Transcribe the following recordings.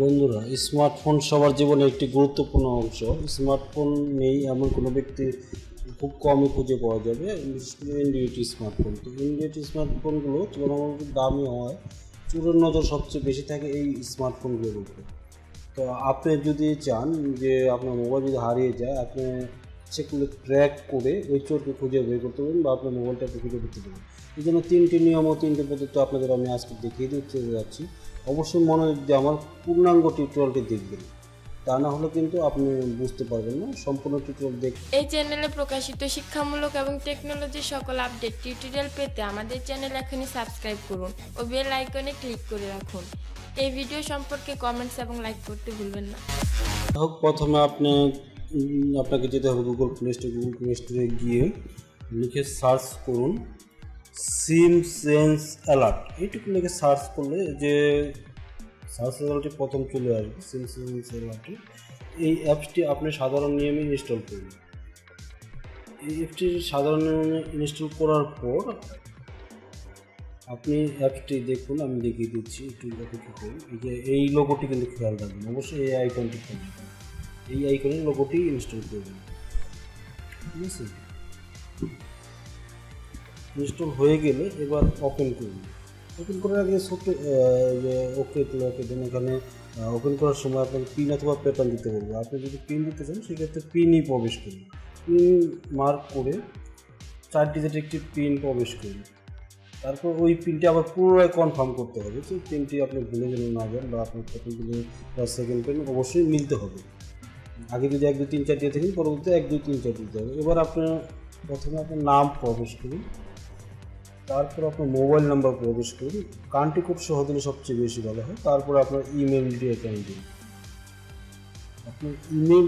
বন্ধুরা স্মার্টফোন সবার জীবনে একটি গুরুত্বপূর্ণ অংশ। স্মার্টফোন নেই এমন কোনো ব্যক্তি খুব কমই খুঁজে পাওয়া যাবে এনডিওটি স্মার্টফোন তো এনডিওটি স্মার্টফোনগুলো তুলনামূলক দামি হয় চোরের নজর সবচেয়ে বেশি থাকে এই স্মার্টফোনগুলোর উপরে। তো আপনি যদি চান যে আপনার মোবাইল যদি হারিয়ে যায়, আপনি সেগুলো ট্র্যাক করে ওই চোরকে খুঁজে বের করতে পারবেন বা আপনার মোবাইলটাকে খুঁজে করতে পারবেন এই জন্য তিনটি নিয়ম ও তিনটি পদ্ধতি আপনাদের আমি আজকে দেখিয়ে দিতে যাচ্ছি অবশ্যই মনোযোগ দিয়ে আমার পূর্ণাঙ্গ টিউটোরিয়ালটি দেখবেন। তা না হলে কিন্তু আপনি বুঝতে পারবেন না সম্পূর্ণ টিউটোরিয়াল দেখ এই চ্যানেলে প্রকাশিত শিক্ষামূলক এবং টেকনোলজির সকল আপডেট টিউটোরিয়াল পেতে আমাদের চ্যানেল এখনই সাবস্ক্রাইব করুন ও বেল আইকনে ক্লিক করে রাখুন। এই ভিডিও সম্পর্কে কমেন্টস এবং লাইক করতে ভুলবেন না। হোক প্রথমে আপনি আপনাকে যেতে হবে Google Play Store Google Play স্টোরে গিয়ে লিখে সার্চ করুন। SIM sense alert. এইটুকু লিখে সার্চ করলে যে সার্চ রেজাল্টটি প্রথম চলে আসবে, সিম সেন্স অ্যালার্টটি, এই অ্যাপসটি আপনি সাধারণ নিয়মে ইনস্টল করুন। এই অ্যাপটি সাধারণ নিয়মে ইনস্টল করার পর আপনি অ্যাপসটি দেখুন, আমি দেখিয়ে দিচ্ছি, একটু যে এই লোগোটি কিন্তু খেয়াল রাখবেন, অবশ্যই এই আইকনটি খেয়াল রাখবেন। এই আইকনের লোগোটি ইনস্টল করবেন। ঠিক আছে? ইনস্টল হয়ে গেলে এবার ওপেন করুন। ওপেন করার আগে আহ, যে ওকে ওকে দেন এখানে ওপেন করার সময় আপনাকে পিন অথবা প্যাটার্ন দিতে বলব আপনি যদি পিন দিতে চান সেক্ষেত্রে পিনই প্রবেশ করুন পিন মার্ক করে চার ডিজিট একটি পিন প্রবেশ করুন তারপর ওই পিনটি আবার পুনরায় কনফার্ম করতে হবে যে পিনটি আপনি ভুলে যেন না যান বা আপনার প্রথম পিনে বা সেকেন্ড পিন অবশ্যই মিলতে হবে। আগে যদি এক দুই তিন চার দিয়ে থাকেন পরবর্তীতে এক দুই তিন চার দিতে হবে। এবার আপনার প্রথমে আপনার নাম প্রবেশ করুন। তারপর আপনার মোবাইল নাম্বার প্রবেশ করুন কান্ট্রি খুব সহ দিলে সবচেয়ে বেশি ভালো হয়। তারপর আপনার ইমেল দিয়ে অ্যাকাউন্ট দিন আপনার ইমেল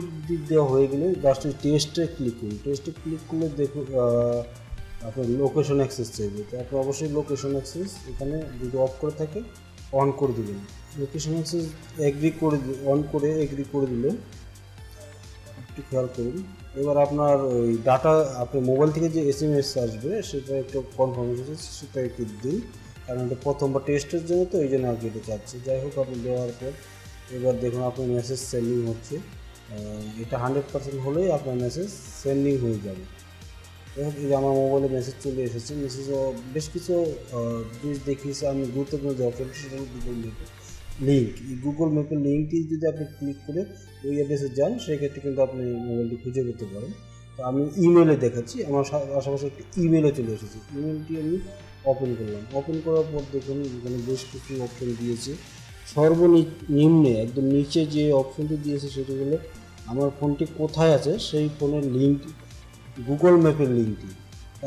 দেওয়া হয়ে গেলে জাস্ট টেস্টে ক্লিক করুন। টেস্টে ক্লিক করলে দেখুন আপনার লোকেশন অ্যাক্সেস চাইবে। তো আপনি অবশ্যই লোকেশন অ্যাক্সেস এখানে যদি অফ করে থাকে অন করে দিবেন। লোকেশন অ্যাক্সেস এগ্রি করে অন করে এগ্রি করে দিলে একটু খেয়াল করুন। এবার আপনার ওই ডাটা আপনার মোবাইল থেকে যে এস এম এস আসবে, সেটা একটু কনফার্মেশন সেটা একটু দিন। কারণ এটা প্রথমবার টেস্টের জন্য তো এই জন্য আর এটা চাচ্ছে যাই হোক, আপনি দেওয়ার পর এবার দেখুন, আপনার মেসেজ সেন্ডিং হচ্ছে। এটা হান্ড্রেড পার্সেন্ট হলেই আপনার মেসেজ সেন্ডিং হয়ে যাবে। এই যে আমার মোবাইলে মেসেজ চলে এসেছে। মেসেজও বেশ কিছু জিনিস দেখিয়েছে। আমি গুরুত্বপূর্ণ যে অপশনটি সেটা লিঙ্ক এই গুগল ম্যাপের লিঙ্কটি যদি আপনি ক্লিক করে ওই অ্যাড্রেসে যান, সেক্ষেত্রে কিন্তু আপনি মোবাইলটি খুঁজে পেতে পারেন। তো আমি ইমেলে দেখাচ্ছি, আমার আশেপাশে একটি ইমেলও চলে এসেছে। ইমেলটি আমি ওপেন করলাম। ওপেন করার পর দেখুন, এখানে বেশ কিছু অপশন দিয়েছে। সর্বনিম্নে, একদম নিচে যে অপশনটি দিয়েছে সেটি হলো, আমার ফোনটি কোথায় আছে? সেই ফোনের লিঙ্ক গুগল ম্যাপের লিঙ্কটি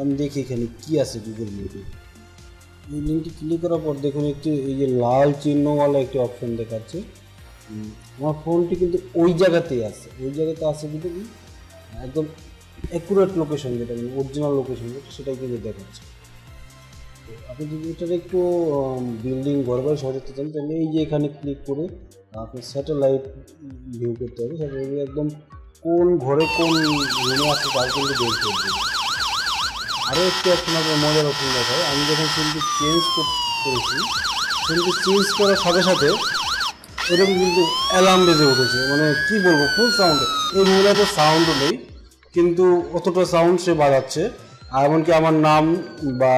আমি দেখি এখানে কী আছে গুগল ম্যাপে এই লিঙ্কটি ক্লিক করার পর দেখুন একটি, এই যে লাল চিহ্নওয়ালা একটি অপশন দেখাচ্ছে। আমার ফোনটি কিন্তু ওই জায়গাতেই আছে। ওই জায়গাতে আছে কিন্তু একদম অ্যাকুরেট লোকেশন যেটা মানে অরিজিনাল লোকেশন যেটা, সেটাই কিন্তু দেখাচ্ছে। আপনি যদি এটার একটু বিল্ডিং ঘর বাড়ি সাজাতে চান, তাহলে এই যে এখানে ক্লিক করে আপনি স্যাটেলাইট ভিউ করতে হবে। স্যাটেলাইট একদম কোন ঘরে কোন রুমে আছে তার কিন্তু বের করে দেবে আরও একটি আপনার মজার অপশন দেখায় আমি যখন সিমটি চেঞ্জ করেছি সিমটি চেঞ্জ করার সাথে সাথে এরকম কিন্তু অ্যালার্ম বেজে উঠেছে। মানে কি বলব ফুল সাউন্ড এই মোবাইলে তো সাউন্ডও নেই, কিন্তু অতটা সাউন্ড সে বাজাচ্ছে। আর এমনকি আমার নাম বা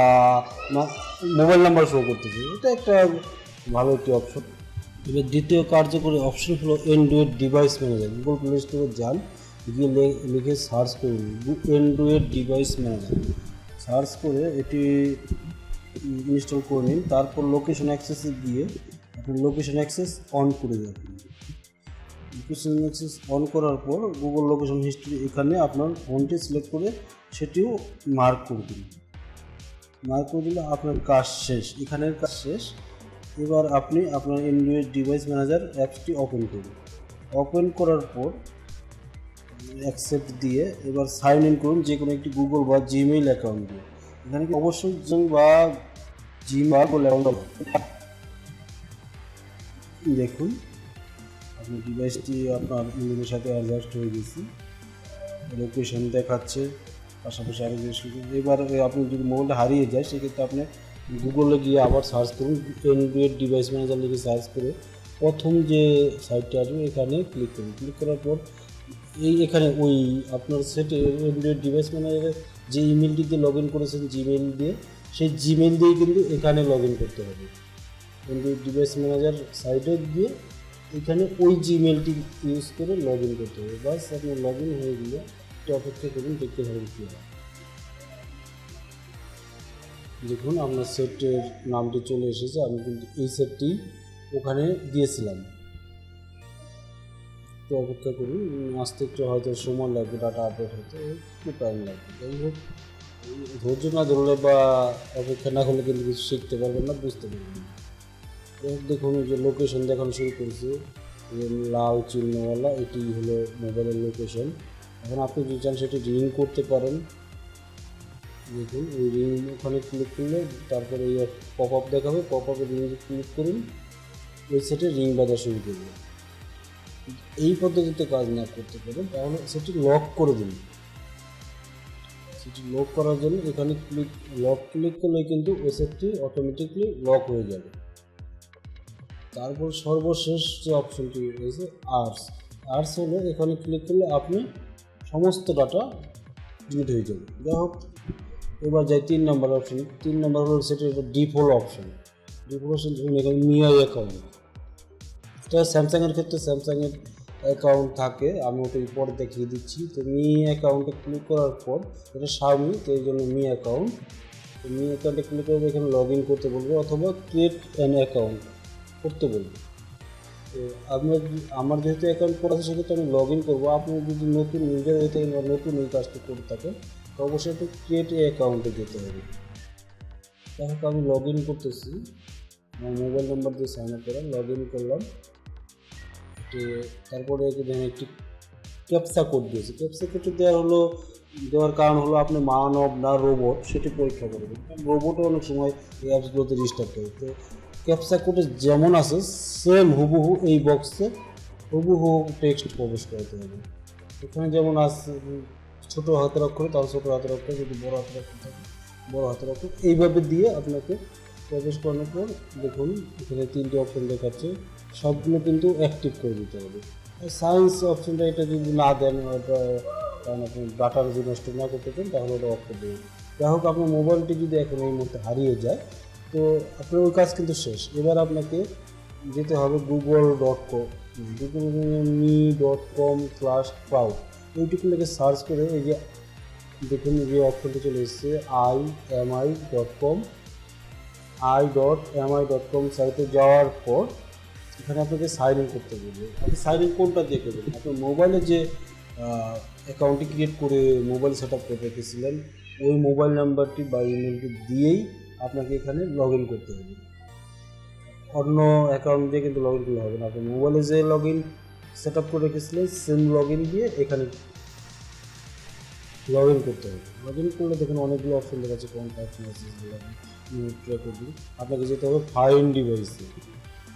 মোবাইল নাম্বার শো করতেছে। এটা একটা ভালো একটি অপশন এবার দ্বিতীয় কার্যকরী অপশন হলো Android device manager Google Play স্টোরে যান, গিয়ে লিখে সার্চ করুন অ্যান্ড্রয়েড ডিভাইস ম্যানেজার সার্চ করে এটি ইনস্টল করে নিন, তারপর লোকেশন অ্যাক্সেসে গিয়ে আপনি লোকেশন অ্যাক্সেস অন করে দেবেন। লোকেশন অ্যাক্সেস অন করার পর গুগল লোকেশন হিস্ট্রি এখানে আপনার ফোনটি সিলেক্ট করে সেটিও মার্ক করে দিন। মার্ক করে দিলে আপনার কাজ শেষ, এখানের কাজ শেষ। এবার আপনি আপনার অ্যান্ড্রয়েড ডিভাইস ম্যানেজার অ্যাপসটি ওপেন করুন। ওপেন করার পর অ্যাকসেপ্ট দিয়ে এবার সাইন ইন করুন যে কোনো একটি গুগল বা জিমেইল অ্যাকাউন্ট দিয়ে। এখানে কি অবশ্যই বা জিমেইল অ্যাকাউন্ট দেখুন আপনার ডিভাইসটি আপনার ইমেলের সাথে অ্যাডজাস্ট হয়ে গেছে লোকেশন দেখাচ্ছে, পাশাপাশি আরও কিছু এবার আপনি যদি মোবাইলটা হারিয়ে যায়, সেক্ষেত্রে আপনি গুগলে গিয়ে আবার সার্চ করুন অ্যান্ড্রয়েড ডিভাইস ম্যানেজার লিখে সার্চ করে প্রথম যে সাইটটা আসবে, এখানে ক্লিক করুন। ক্লিক করার পর এই এখানে ওই আপনার সেটে অ্যান্ড্রয়েড ডিভাইস ম্যানেজারের যে ইমেলটি দিয়ে লগ ইন করেছেন জিমেইল দিয়ে, সেই জিমেইল দিয়েই কিন্তু এখানে লগ ইন করতে হবে। অ্যান্ড্রয়েড ডিভাইস ম্যানেজার সাইটে গিয়ে এখানে ওই জিমেলটি ইউজ করে লগ ইন করতে হবে। বাস আপনার লগ ইন হয়ে গেলে একটু অপেক্ষা করুন, দেখতে হবে কী হয়। দেখুন, আপনার সেটের নামটি চলে এসেছে, আমি কিন্তু এই সেটটি ওখানে দিয়েছিলাম। একটু অপেক্ষা উম, আসতে একটু হয়তো সময় লাগবে ডাটা আপডেট হতে একটু টাইম লাগবে। যাই হোক এই ধৈর্য না ধরলে বা অপেক্ষা না করলে কিন্তু কিছু শিখতে পারবেন না বুঝতে পারবেন না। দেখুন এই যে লোকেশন দেখানো শুরু করেছে লাল চিহ্নওয়ালা এটি হলো মোবাইলের লোকেশন এখন আপনি যদি চান সেটি রিং করতে পারেন। দেখুন ওই রিং ওখানে ক্লিক করলে তারপরে এই পপ আপ দেখাবে পপ আপে রিং ক্লিক করুন। ওই সেটে রিং বাজা শুরু করবে। এই পদ্ধতিতে কাজ না করতে পারেন, তাহলে সেটি লক করে দিন। সেটি লক করার জন্য এখানে ক্লিক লক ক্লিক করলে কিন্তু ওই সেটটি অটোমেটিকলি লক হয়ে যাবে। তারপর সর্বশেষ যে অপশনটি রয়েছে আর্টস আর্টস হলে এখানে ক্লিক করলে আপনি সমস্ত ডাটা ডিলিট হয়ে যাবে। যাই হোক, এবার যাই তিন নম্বর অপশন তিন নম্বর হলো সেটা ডিফল্ট অপশন ডিফল্ট অপশন ধরুন এখানে মিআই অ্যাকাউন্ট এটা স্যামসাংয়ের ক্ষেত্রে স্যামসাংয়ের অ্যাকাউন্ট থাকে, আমি ওটা পরে দেখিয়ে দিচ্ছি। তো মি অ্যাকাউন্টে ক্লিক করার পর, এটা স্বামী তো এই জন্য মি অ্যাকাউন্ট তো মি অ্যাকাউন্টে ক্লিক করবে, এখানে লগ ইন করতে বলব, অথবা ক্রিয়েট অ্যান অ্যাকাউন্ট করতে বলব। তো আপনার আমার যেহেতু অ্যাকাউন্ট করা আছে, সেক্ষেত্রে আমি লগ ইন করব। আপনি যদি নতুন ইউজার হয়ে থাকেন বা নতুন এই কাজটা করে থাকেন, তো অবশ্যই একটু ক্রিয়েট অ্যাকাউন্টে যেতে হবে। দেখো আমি লগ ইন করতেছি। আমার মোবাইল নাম্বার দিয়ে সাইন আপ করাম লগ ইন করলাম। তো তারপরে একটি ক্যাপসা কোড দিয়েছে। ক্যাপসা কোডটি দেওয়া হলো, দেওয়ার কারণ হলো আপনি মানব না রোবট, সেটি পরীক্ষা করবেন। কারণ রোবটও অনেক সময় এই অ্যাপসগুলোতে ডিস্টার্ব করে। তো ক্যাপসা কোডে যেমন আছে সেম হুবহু এই বক্সে হুবহু টেক্সট প্রবেশ করাতে হবে। এখানে যেমন আছে, ছোটো হাতের অক্ষরে তাহলে ছোটো হাতের অক্ষর, যদি বড় হাতের অক্ষর থাকে, বড় হাতের অক্ষর, এইভাবে দিয়ে আপনাকে প্রবেশ করানোর পর দেখুন, এখানে তিনটি অপশন দেখাচ্ছে। সবগুলো কিন্তু অ্যাক্টিভ করে দিতে হবে। সায়েন্স অপশনটা এটা যদি না দেন, ওটা কারণ আপনি ডাটার যদি নষ্ট না করতে চান, তাহলে ওটা অফ করে দেবেন। যাই হোক আপনার মোবাইলটি যদি এখন এই মুহূর্তে হারিয়ে যায়, তো আপনার ওই কাজ কিন্তু শেষ। এবার আপনাকে যেতে হবে Google dot com Google me dot com slash cloud এইটুকু লেগে সার্চ করে এই যে, দেখুন যে অপশনটি চলে এসেছে I M I dot com I dot M I dot com সাইটে যাওয়ার পর এখানে আপনাকে সাইন ইন করতে বলবে আপনি সাইন ইন কোনটা দিয়ে করবেন? আপনার মোবাইলে যে অ্যাকাউন্টটি ক্রিয়েট করে মোবাইল সেট আপ করে রেখেছিলেন, ওই মোবাইল নাম্বারটি বা ইমেলটি দিয়েই আপনাকে এখানে লগ ইন করতে হবে। অন্য অ্যাকাউন্ট দিয়ে কিন্তু লগ ইন করলে হবে না। আপনি মোবাইলে যে লগ ইন সেট আপ করে রেখেছিলেন সেম লগ ইন দিয়ে এখানে লগ ইন করতে হবে। লগ ইন করলে দেখুন অনেকগুলো অপশন দেখা যাচ্ছে কন্ট্যাক্ট মেসেজ রেকর্ডিং আপনাকে যেতে হবে ফাইন ডিভাইসে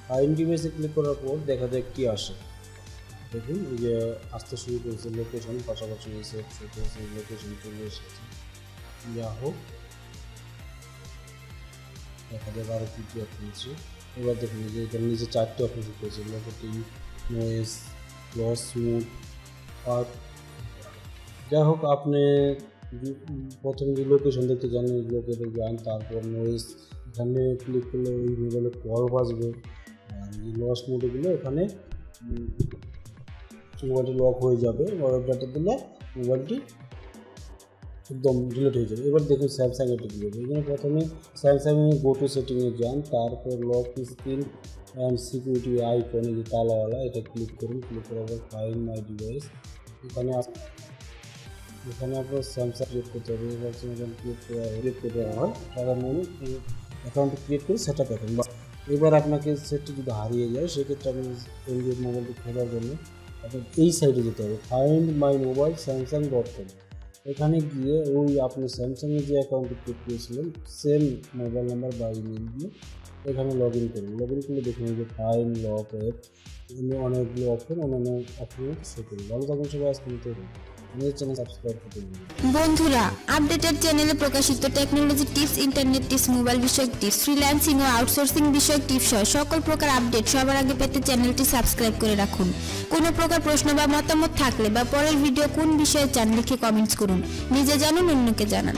ফাইন ডিভাইসে ক্লিক করার পর দেখা যায় কি আসে। দেখুন, এই যে আসতে শুরু করেছে লোকেশন পাশাপাশি এসে লোকেশন চলে এসেছে। যা হোক, দেখা যাবে আরও কী কী অপশন আছে। এবার দেখুন যে এখানে নিচে চারটে অপশন রয়েছে লোকেটিং নয়েস লস স্মুথ আর যাই হোক, আপনি প্রথমে যে লোকেশন দেখতে জানেন লোকেশন যান তারপর নয়েস এখানে ক্লিক করলে ওই মোবাইলে কল বাজবে। আর লস মোডগুলো এখানে উম, মোবাইলটি লক হয়ে যাবে। ওয়েব ডাটা দিলে মোবাইলটি একদম ডিলিট হয়ে যাবে। এবার দেখুন স্যামসাং এটি দিলে এখানে প্রথমে স্যামসাং গো টু সেটিংয়ে যান তারপর lock screen and security icon যে তালাওয়ালা এটা ক্লিক করুন। ক্লিক করার পর ফাইন মাই ডিভাইস এখানে এখানে আপনার স্যামসাং ক্রিয়েট করতে হবে। এবার এখানে ক্রিয়েট করা করতে হয়। টাকার মনে অ্যাকাউন্ট ক্রিয়েট করে সেট এখন এবার আপনাকে সেটটি যদি হারিয়ে যায়, সেক্ষেত্রে আপনি এনজিওর মোবাইলটি খোলার জন্য আপনার এই সাইডে যেতে হবে। Find my mobile Samsung dot com এখানে গিয়ে ওই আপনি স্যামসাংয়ের যে অ্যাকাউন্টটি ক্রিয়েট করেছিলেন সেম মোবাইল নাম্বার বা ইমেল দিয়ে এখানে লগ ইন করুন। লগ ইন করলে দেখুন যে ফাইন লক অ্যাপ অনেকগুলো অপশন অন্যান্য অপশন সেট করুন ভালো থাকুন সবাই আজকে বন্ধুরা, আপডেটেড চ্যানেলে প্রকাশিত technology tips, internet tips, mobile বিষয়ক টিপস, ফ্রিল্যান্সিং ও আউটসোর্সিং বিষয়ক টিপস সহ সকল প্রকার আপডেট সবার আগে পেতে চ্যানেলটি সাবস্ক্রাইব করে রাখুন। কোনো প্রকার প্রশ্ন বা মতামত থাকলে বা পরের ভিডিও কোন বিষয়ে চান লিখে কমেন্টস করুন। নিজে জানুন, অন্যকে জানান।